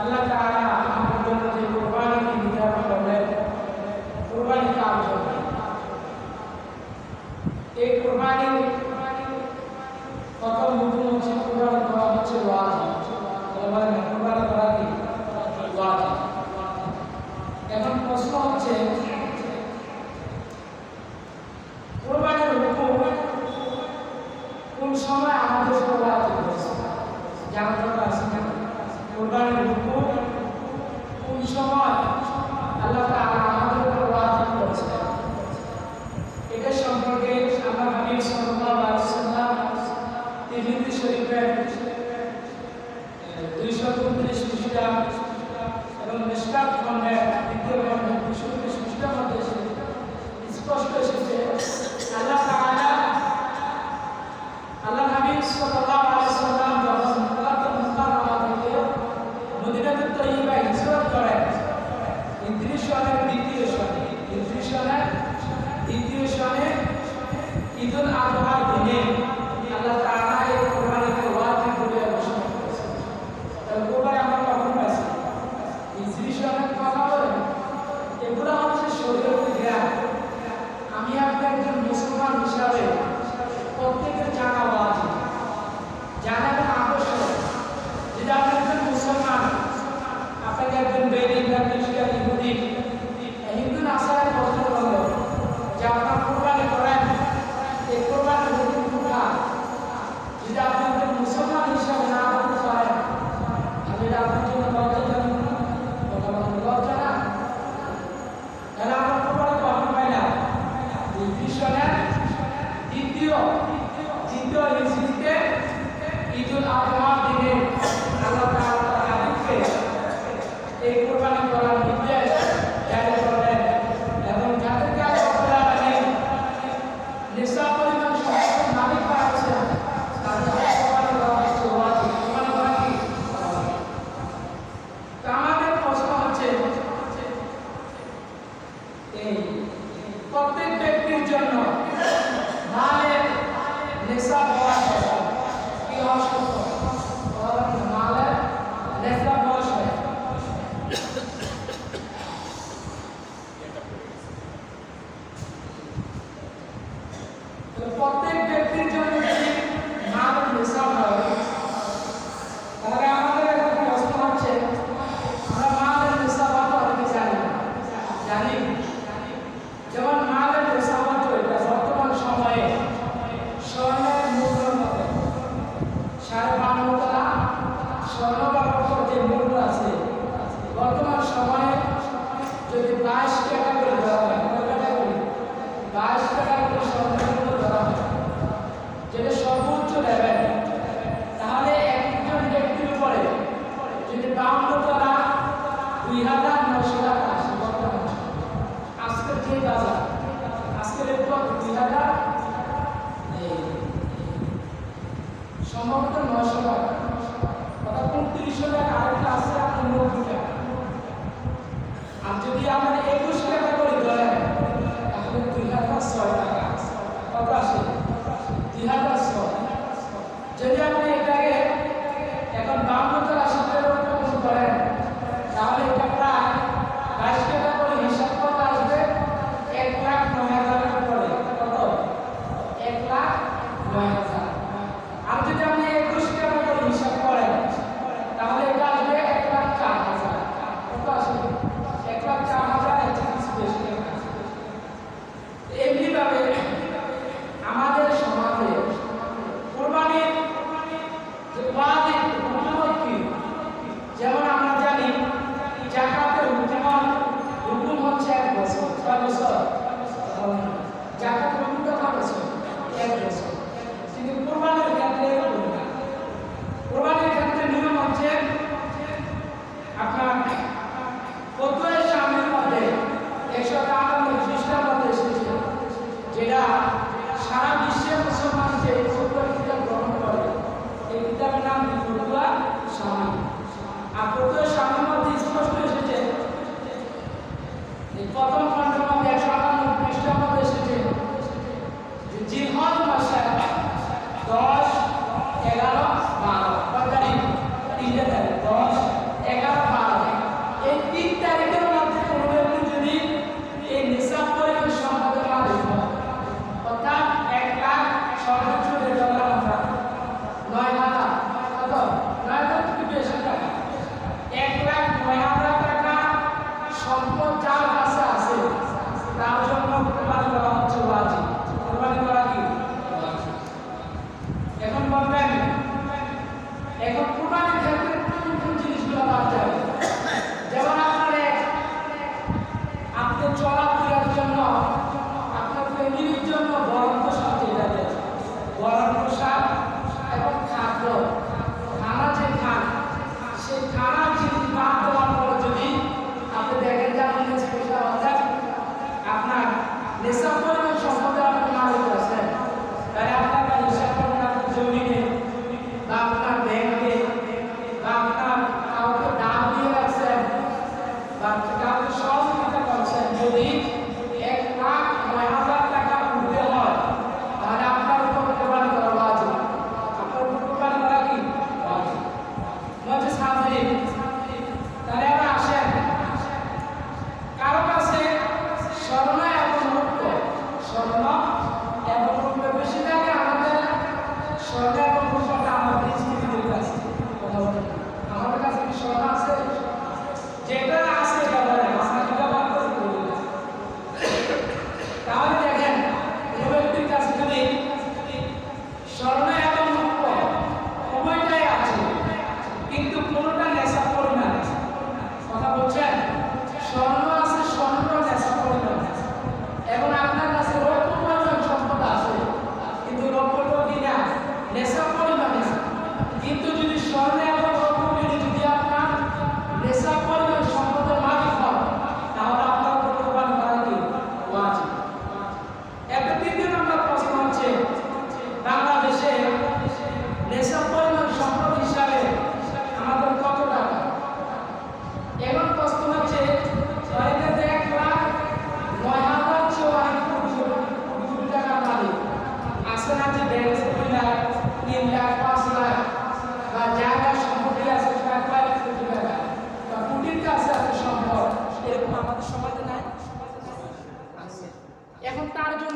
আল্লাহ তাআলা আমাদের জন্য যে কুরবানি কি নির্ধারণ করলেন কুরবানি কার জন্য এই কুরবানি এখন প্রশ্ন হচ্ছে nessa hora, que eu acho que eu প্রথম খন্ড আমাদের একশো জিহাদ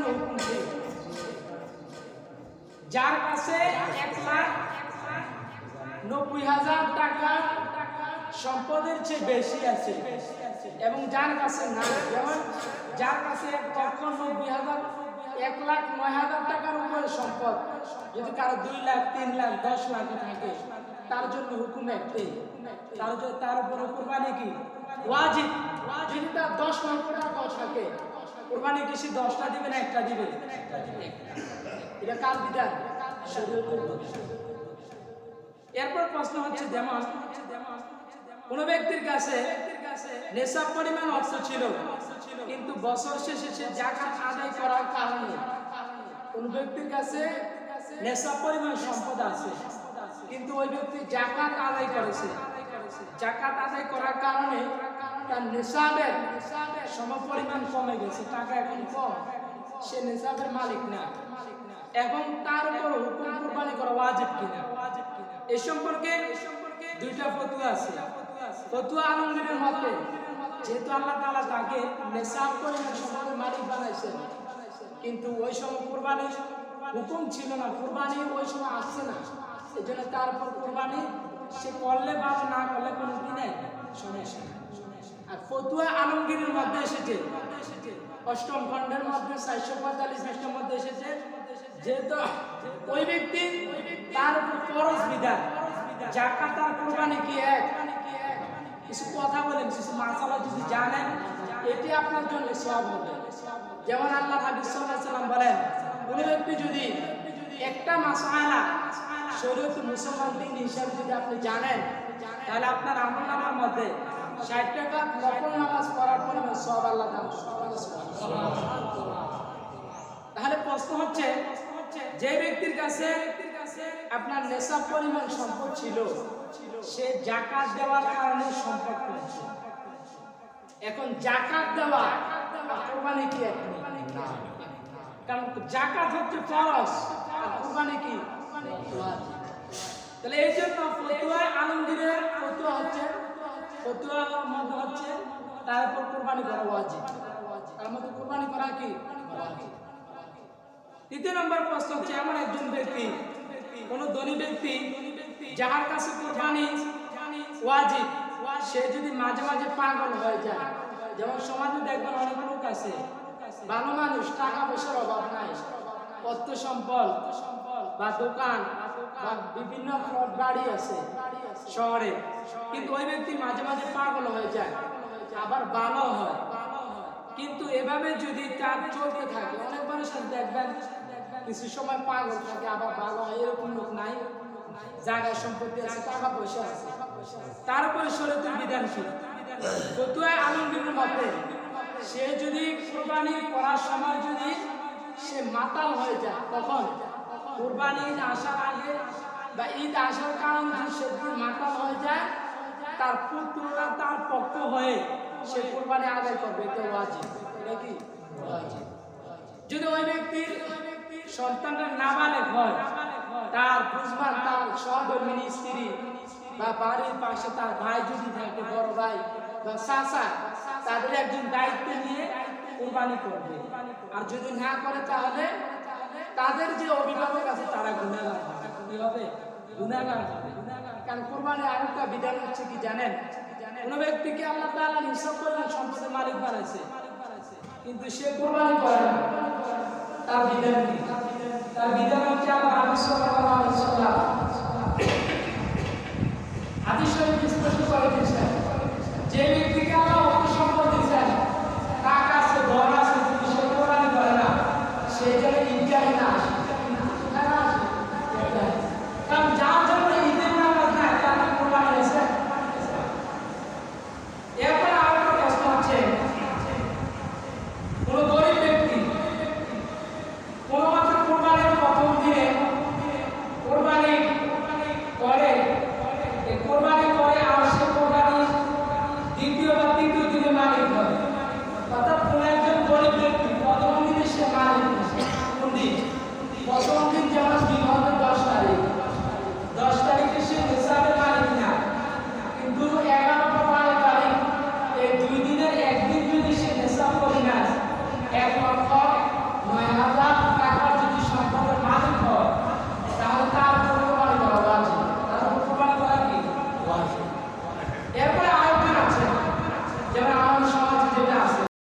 জন্য হুকুম ছিল যার কাছে এক লাখ নব্বই হাজার টাকা সম্পদের চেয়ে বেশি আছে এবং যার কাছে না, যেমন যার কাছে এক লক্ষ নব্বই হাজার, এক লাখ নয় হাজার টাকার উপরে সম্পদ, যদি কারও দুই লাখ, তিন লাখ, দশ লাখ থাকে, তার জন্য হুকুম একটি তার তার উপরে কোরবানি কি? ওয়াজিব। যদি দশ লক্ষ টাকা থাকে কোরবানি কি সে দশটা দিবে না একটা দিবে? এটা বিধান? এরপর প্রশ্ন হচ্ছে যেমন কোন ব্যক্তির কাছে নেশাব পরিমাণ অর্থ ছিল, কিন্তু বছর শেষে সে জাকাত আদায় করার কারণে কোন ব্যক্তির কাছে নেশাব পরিমাণ সম্পদ আছে, কিন্তু ওই ব্যক্তি জাকাত আদায় করেছে। জাকাত আদায় করার কারণে তার সমপরিমাণ কমে গেছে, টাকা এখন কম। সে নেশাবের মালিক না। এবং তার উপর হুকুম কোরবানি করা ওয়াজিব কিনা? এ সম্পর্কে দুইটা ফতুয়া আছে। ফতুয়া আলমগীরের মতে, যেহেতু আল্লাহ তাআলা তাকে নেশাব সম্পদের মালিক বানাইছেন, কিন্তু ওই সময় কোরবানি হুকুম ছিল না, কোরবানি ওই সময় আসছে না। এই জন্য তার উপর কোরবানি সে করলে বা না করলে কোনো নেই সমস্যা ফতুয়া আলমগীরের মধ্যে এসেছে। অষ্টম খণ্ডের মধ্যে চারশো পঁয়তাল্লিশ পৃষ্ঠার মধ্যে এসেছে। যেহেতু ওই ব্যক্তি তার ফরজ বিধান। জাকাত আর কোরবানি কি এক? কিছু কথা বলেন, কিছু মাসালা যদি জানেন, এটি আপনার জন্য সব হবে। যেমন আল্লাহ আলাইহি সাল্লাম বলেন, কোন ব্যক্তি যদি একটা মাসালা শরীয়ত মুসলমান দিন হিসাবে যদি আপনি জানেন, তাহলে আপনার আমল নামার মধ্যে ষাট টাকা নকল তাহলে প্রশ্ন হচ্ছে, যে ব্যক্তির কাছে আপনার নেশাব পরিমাণ সম্পদ ছিল, সে জাকাত দেওয়ার কারণে সম্পদ এখন জাকাত দেওয়া কোরবানি কি কারণ জাকাত হচ্ছে ফরজ, আর কোরবানি কি? তাহলে এই জন্য ফতুয়া আলমগীরের ফতুয়া হচ্ছে হচ্ছে? করা তার মধ্যে করা কি? নম্বর প্রশ্ন হচ্ছে, এমন একজন ব্যক্তি ধনী ব্যক্তি যার কাছে সে যদি মাঝে মাঝে পাগল হয়ে যায়, যেমন সমাজে দেখবেন অনেক লোক আছে, ভালো মানুষ, টাকা পয়সার অভাব নাই, অর্থ সম্পদ বা দোকান, বা বিভিন্ন প্লট বাড়ি আছে শহরে। কিন্তু ওই ব্যক্তি মাঝে মাঝে পাগল হয়ে যায়, আবার ভালো হয়। কিন্তু এভাবে যদি তার চলতে থাকে অনেক মানুষ আছে দেখবেন, কিছু সময় পাগল থাকে, আবার ভালো হয়, এরকম লোক নাই। জায়গা সম্পত্তি আছে, টাকা পয়সা আছে। তারপরে শরীয়তের বিধান কি? ফতুয়া আলমগীরের মতে, সে যদি কোরবানি করার সময় যদি সে মাতাল হয়ে যায়, তখন কোরবানি ঈদ আসার আগে বা ঈদ আসার কারণ যদি সে যদি মাতাল হয়ে যায়, তার পুত্ররা তার পক্ষ হয়ে সে কোরবানি আদায় করবে, এটা ওয়াজিব। এটা যদি ওই ব্যক্তির সন্তানটা নাবালেক হয়, তার বুঝবান তার সহধর্মিনী স্ত্রী বা বাড়ির পাশে তার ভাই যদি থাকে, বড় ভাই বা চাচা, তাদের একজন দায়িত্ব নিয়ে কোরবানি করবে। আর যদি না করে, তাহলে তাদের যে অভিভাবক আছে, তারা কারণ কোরবানি আরেকটা বিধান হচ্ছে কি জানেন? কোন ব্যক্তিকে আল্লাহ তাআলা নিঃসব করলেন মালিক বানাইছে। কিন্তু সে কোরবানি করে না তার বিধান তার বিধান হচ্ছে হাদিস